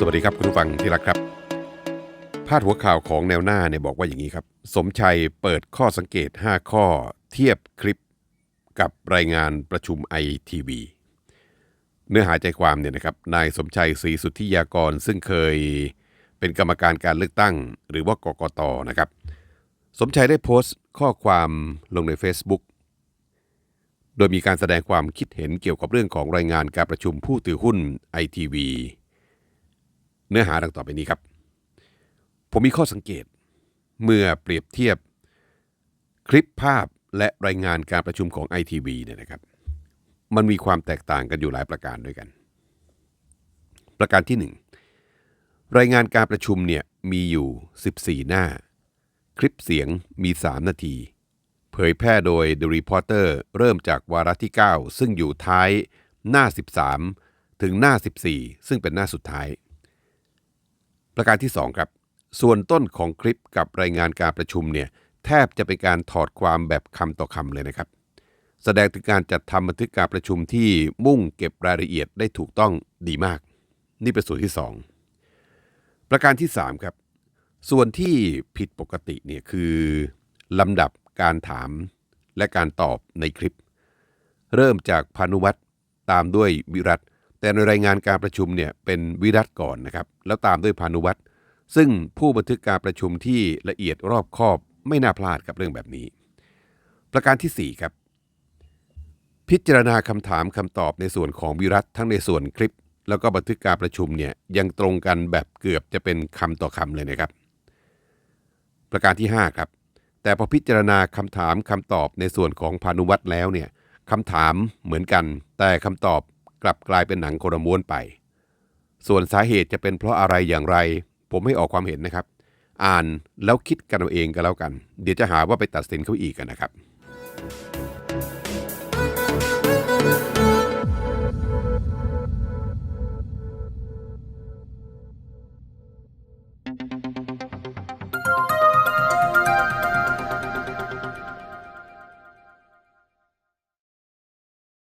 สวัสดีครับคุณผู้ฟังที่รักครับ พาดหัวข่าวของแนวหน้าเนี่ยบอกว่าอย่างนี้ครับ สมชัยเปิดข้อสังเกต 5 ข้อเทียบคลิปกับรายงานประชุมไอทีวีเนื้อหาใจความเนี่ยนะครับนายสมชัยศรีสุทธิยากรซึ่งเคยเป็นกรรมการการเลือกตั้ง หรือว่ากกตนะครับ สมชัยได้โพสต์ข้อความลงใน Facebook โดยมีการแสดงความคิดเห็นเกี่ยวกับเรื่องของรายงานการประชุมผู้ถือหุ้นไอทีวี เนื้อหาดังต่อไปนี้ครับ ผมมีข้อสังเกต เมื่อเปรียบเทียบ คลิปภาพและรายงานการประชุมของ ITV เนี่ยนะครับ มันมีความแตกต่างกันอยู่หลายประการด้วยกัน ประการที่ 1 รายงานการประชุมเนี่ยมีอยู่ 14 หน้า คลิปเสียงมี 3 นาที เผยแพร่โดย The Reporter เริ่มจากวาระที่ 9 ซึ่งอยู่ท้ายหน้า 13 ถึงหน้า 14 ซึ่งเป็นหน้าสุดท้าย ประการที่ 2 ครับ ส่วนต้นของคลิปกับรายงานการประชุมเนี่ยแทบจะเป็นการถอดความแบบคำต่อคำเลยนะครับ แสดงถึงการจัดทำบันทึกการประชุมที่มุ่งเก็บรายละเอียดได้ถูกต้องดีมาก นี่เป็นส่วนที่ 2 ประการที่ 3 ครับ ส่วนที่ผิดปกติเนี่ยคือลำดับการถามและการตอบในคลิป เริ่มจากพานุวัตรตามด้วยวิรัต แต่ในรายงานการประชุมเนี่ยเป็นวิรัตก่อนนะครับ แล้วตามด้วยพานุวัตรซึ่งผู้บันทึกการประชุมที่ละเอียดรอบคอบไม่น่าพลาดกับเรื่องแบบนี้ ประการทีสี่ 4 ครับ พิจารณาคำถามคำตอบในส่วนของวิรัตทั้งในส่วนคลิป แล้วก็บันทึกการประชุมเนี่ยยังตรงกันแบบเกือบจะเป็นคำต่อคำเลยนะครับ ประการที่ 5 ครับ แต่พอพิจารณาคำถามคำตอบในส่วนของพานุวัตรแล้วเนี่ยคำถามเหมือนกัน แต่คำตอบ กลับกลายเป็นหนังโครม้วนไป ส่วนสาเหตุจะเป็นเพราะอะไรอย่างไร ผมไม่ออกความเห็นนะครับ อ่านแล้วคิดกันเอาเองก็แล้วกัน เดี๋ยวจะหาว่าไปตัดสินเขาอีกกันนะครับ